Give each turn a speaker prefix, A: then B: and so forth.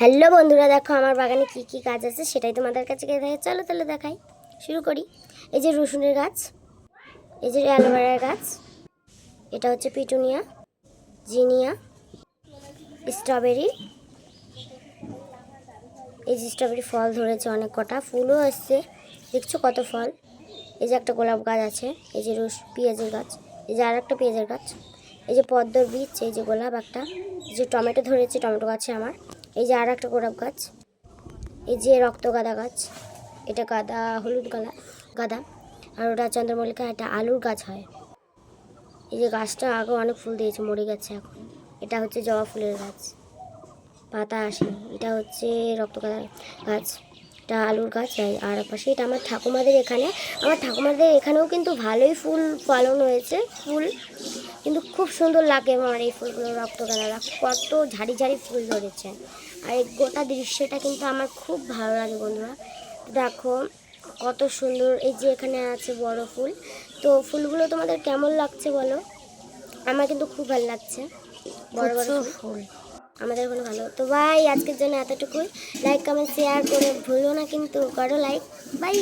A: Hello বন্ধুরা, দেখো আমার বাগানে কি কি গাছ আছে সেটাই তোমাদের কাছে চলো তাহলে দেখাই। শুরু করি। এই যে রসুনের গাছ, এই যে অ্যালোভেরার গাছ, এটা হচ্ছে পিটুনিয়া, জিনিয়া, স্ট্রবেরি। এই যে স্ট্রবেরি ফল ধরেছে অনেক কটা, ফুলও আসছে দেখছ কত ফল? এই যে একটা গোলাপ গাছ আছে, এই যে রস, পেঁয়াজের গাছ, এই যে আর একটা পেঁয়াজের গাছ, এই যে পদ্মর বীজ, এই যে গোলাপ একটা যে টমেটো ধরেছে, টমেটো গাছে আমার। এই যে আর একটা গোলাপ গাছ। এই যে রক্ত গাঁদা গাছ, এটা গাঁদা, হলুদ গালা গাঁদা, আর ওটা চন্দ্রমল্লিকা, এটা আলুর গাছ হয়। এই যে গাছটা আগে অনেক ফুল দিয়েছে, মরে গেছে এখন। এটা হচ্ছে জবা ফুলের গাছ। পাতা আসে, এটা হচ্ছে রক্তগাঁদা গাছ। এটা আলুর গাছ, আর পাশে এটা আমার ঠাকুমাদের এখানে। আমার ঠাকুমাদের এখানেও কিন্তু ভালোই ফুল ফলন হয়েছে, ফুল। কিন্তু খুব সুন্দর লাগে আমার এই ফুলগুলো রক্ত। রক্তগাঁদারা কত ঝাড়ি ঝাড়ি ফুল ধরেছে। আর এই গোটা দৃশ্যটা কিন্তু আমার খুব ভালো লাগে বন্ধুরা। দেখো কত সুন্দর এই যে এখানে আছে বড় ফুল। তো ফুলগুলো তোমাদের কেমন লাগছে বলো? আমার কিন্তু খুব ভালো লাগছে। বড় বড় ফুল। আমাদের কোনো ভালো। তো ভাই আজকের জন্য এতটুকুই। লাইক কমেন্ট শেয়ার করে ভুলো না কিন্তু। করো লাইক বাই